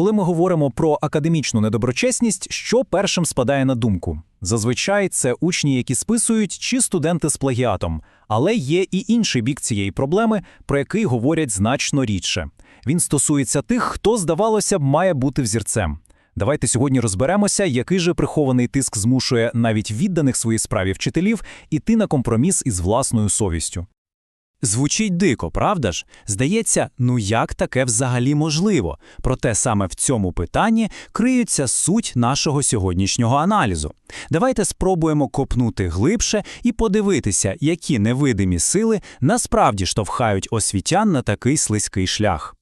коли ми говоримо про академічну недоброчесність, що першим спадає на думку? Зазвичай це учні, які списують, чи студенти з плагіатом, але є і інший бік цієї проблеми, про який говорять значно рідше. Він стосується тих, хто, здавалося б, має бути взірцем. Давайте сьогодні розберемося, який же прихований тиск змушує навіть відданих своїй справі вчителів іти на компроміс із власною совістю. Звучить дико, правда ж? Здається, ну як таке взагалі можливо? Проте саме в цьому питанні криється суть нашого сьогоднішнього аналізу. Давайте спробуємо копнути глибше і подивитися, які невидимі сили насправді штовхають освітян на такий слизький шлях.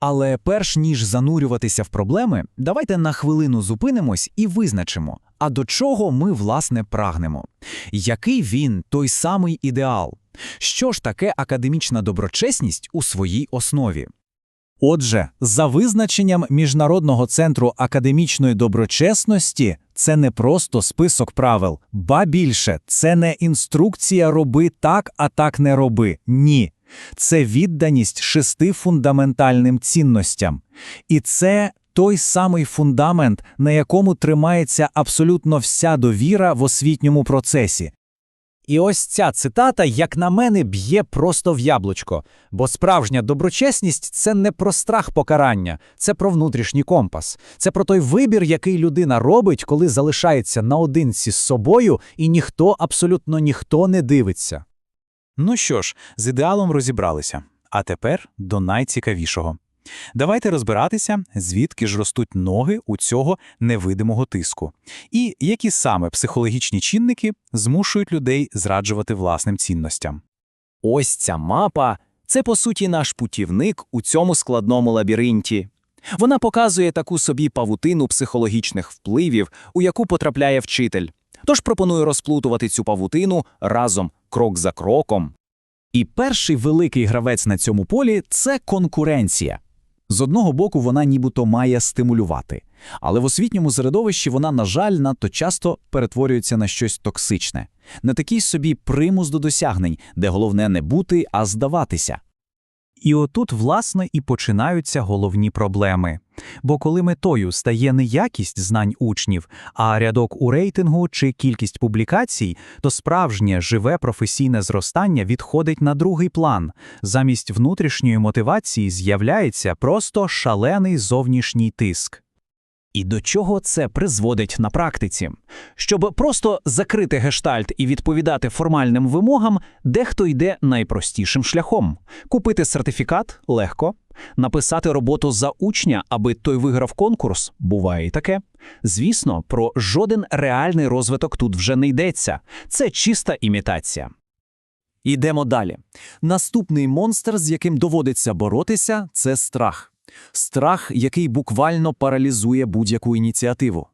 Але перш ніж занурюватися в проблеми, давайте на хвилину зупинимось і визначимо, а до чого ми власне прагнемо. Який він той самий ідеал? Що ж таке академічна доброчесність у своїй основі? Отже, за визначенням Міжнародного центру академічної доброчесності, це не просто список правил, ба більше, це не інструкція роби так, а так не роби. Ні. Це відданість шести фундаментальним цінностям. І це той самий фундамент, на якому тримається абсолютно вся довіра в освітньому процесі. І ось ця цитата, як на мене, б'є просто в яблучко, бо справжня доброчесність це не про страх покарання, це про внутрішній компас, це про той вибір, який людина робить, коли залишається наодинці з собою, і ніхто, абсолютно ніхто не дивиться. Ну що ж, з ідеалом розібралися. А тепер до найцікавішого. Давайте розбиратися, звідки ж ростуть ноги у цього невидимого тиску, і які саме психологічні чинники змушують людей зраджувати власним цінностям. Ось ця мапа це по суті наш путівник у цьому складному лабіринті. Вона показує таку собі павутину психологічних впливів, у яку потрапляє вчитель. Тож пропоную розплутувати цю павутину разом, крок за кроком. І перший великий гравець на цьому полі це конкуренція. З одного боку, вона нібито має стимулювати, але в освітньому середовищі вона, на жаль, надто часто перетворюється на щось токсичне, на такий собі примус до досягнень, де головне не бути, а здаватися. І отут, власне, і починаються головні проблеми. Бо коли метою стає не якість знань учнів, а рядок у рейтингу чи кількість публікацій, то справжнє живе професійне зростання відходить на другий план. Замість внутрішньої мотивації з'являється просто шалений зовнішній тиск. І до чого це призводить на практиці? Щоб просто закрити гештальт і відповідати формальним вимогам, дехто йде найпростішим шляхом: купити сертифікат легко, написати роботу за учня, аби той виграв конкурс, буває і таке. Звісно, про жоден реальний розвиток тут вже не йдеться. Це чиста імітація. Ідемо далі. Наступний монстр, з яким доводиться боротися, це страх. Страх, який буквально паралізує будь-яку ініціативу.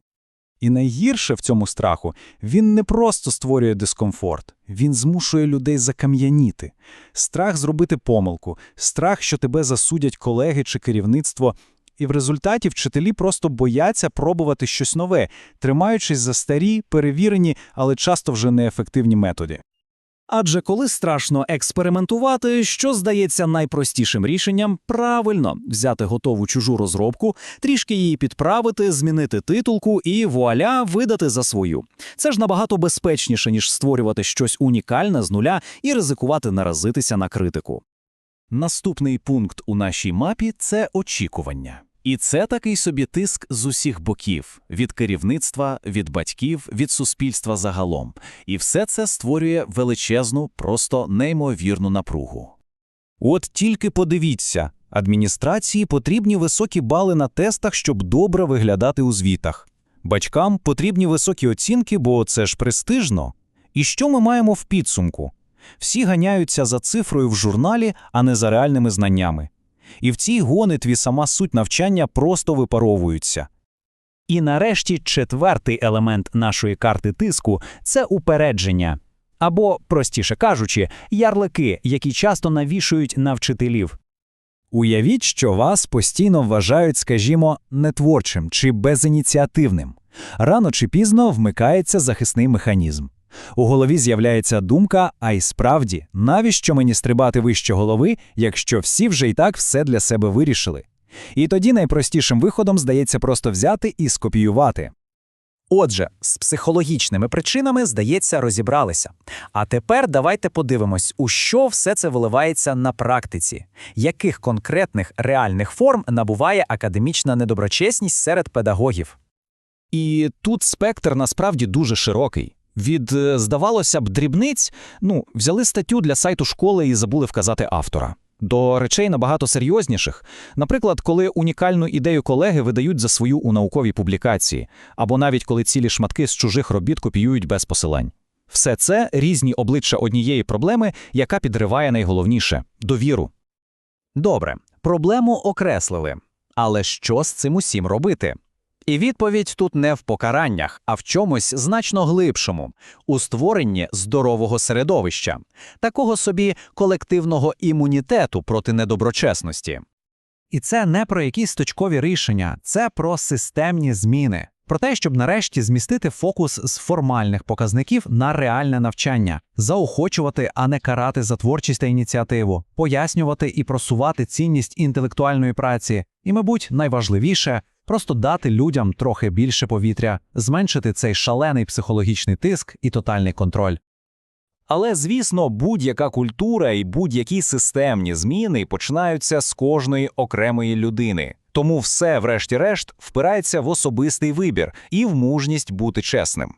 І найгірше в цьому страху він не просто створює дискомфорт, він змушує людей закам'яніти. Страх зробити помилку, страх, що тебе засудять колеги чи керівництво. І в результаті вчителі просто бояться пробувати щось нове, тримаючись за старі, перевірені, але часто вже неефективні методи. Адже коли страшно експериментувати, що здається найпростішим рішенням, правильно взяти готову чужу розробку, трішки її підправити, змінити титулку і вуаля видати за свою. Це ж набагато безпечніше, ніж створювати щось унікальне з нуля і ризикувати наразитися на критику. Наступний пункт у нашій мапі це очікування. І це такий собі тиск з усіх боків: від керівництва, від батьків, від суспільства загалом. І все це створює величезну, просто неймовірну напругу. От тільки подивіться, адміністрації потрібні високі бали на тестах, щоб добре виглядати у звітах. Батькам потрібні високі оцінки, бо це ж престижно. І що ми маємо в підсумку? Всі ганяються за цифрою в журналі, а не за реальними знаннями. І в цій гонитві сама суть навчання просто випаровується. І нарешті четвертий елемент нашої карти тиску це упередження. Або, простіше кажучи, ярлики, які часто навішують на вчителів. Уявіть, що вас постійно вважають, скажімо, нетворчим чи безініціативним. Рано чи пізно вмикається захисний механізм. У голові з'являється думка, а й справді, навіщо мені стрибати вище голови, якщо всі вже і так все для себе вирішили? І тоді найпростішим виходом здається просто взяти і скопіювати. Отже, з психологічними причинами, здається, розібралися. А тепер давайте подивимось, у що все це виливається на практиці, яких конкретних реальних форм набуває академічна недоброчесність серед педагогів. І тут спектр насправді дуже широкий. Від, е, здавалося б, дрібниць, ну, взяли статтю для сайту школи і забули вказати автора. До речей набагато серйозніших. Наприклад, коли унікальну ідею колеги видають за свою у науковій публікації, або навіть коли цілі шматки з чужих робіт копіюють без посилань. Все це різні обличчя однієї проблеми, яка підриває найголовніше довіру. Добре, проблему окреслили. Але що з цим усім робити? І відповідь тут не в покараннях, а в чомусь значно глибшому у створенні здорового середовища, такого собі колективного імунітету проти недоброчесності. І це не про якісь точкові рішення, це про системні зміни. Про те, щоб нарешті змістити фокус з формальних показників на реальне навчання, заохочувати, а не карати за творчість та ініціативу, пояснювати і просувати цінність інтелектуальної праці, і, мабуть, найважливіше просто дати людям трохи більше повітря, зменшити цей шалений психологічний тиск і тотальний контроль. Але, звісно, будь-яка культура і будь-які системні зміни починаються з кожної окремої людини. Тому все, врешті-решт, впирається в особистий вибір і в мужність бути чесним.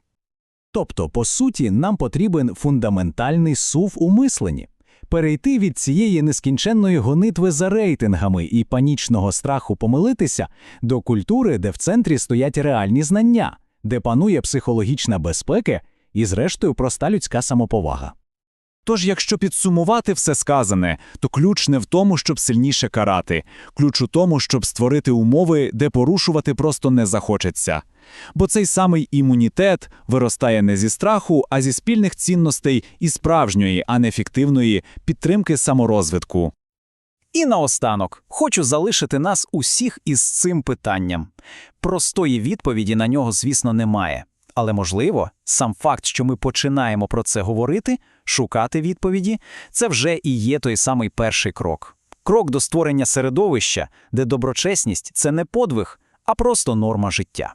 Тобто, по суті, нам потрібен фундаментальний сув у мисленні. Перейти від цієї нескінченної гонитви за рейтингами і панічного страху помилитися до культури, де в центрі стоять реальні знання, де панує психологічна безпека і, зрештою, проста людська самоповага. Тож, якщо підсумувати все сказане, то ключ не в тому, щоб сильніше карати, ключ у тому, щоб створити умови, де порушувати просто не захочеться. Бо цей самий імунітет виростає не зі страху, а зі спільних цінностей і справжньої, а не фіктивної підтримки саморозвитку. І наостанок хочу залишити нас усіх із цим питанням. Простої відповіді на нього, звісно, немає. Але, можливо, сам факт, що ми починаємо про це говорити, шукати відповіді, це вже і є той самий перший крок. Крок до створення середовища, де доброчесність це не подвиг, а просто норма життя.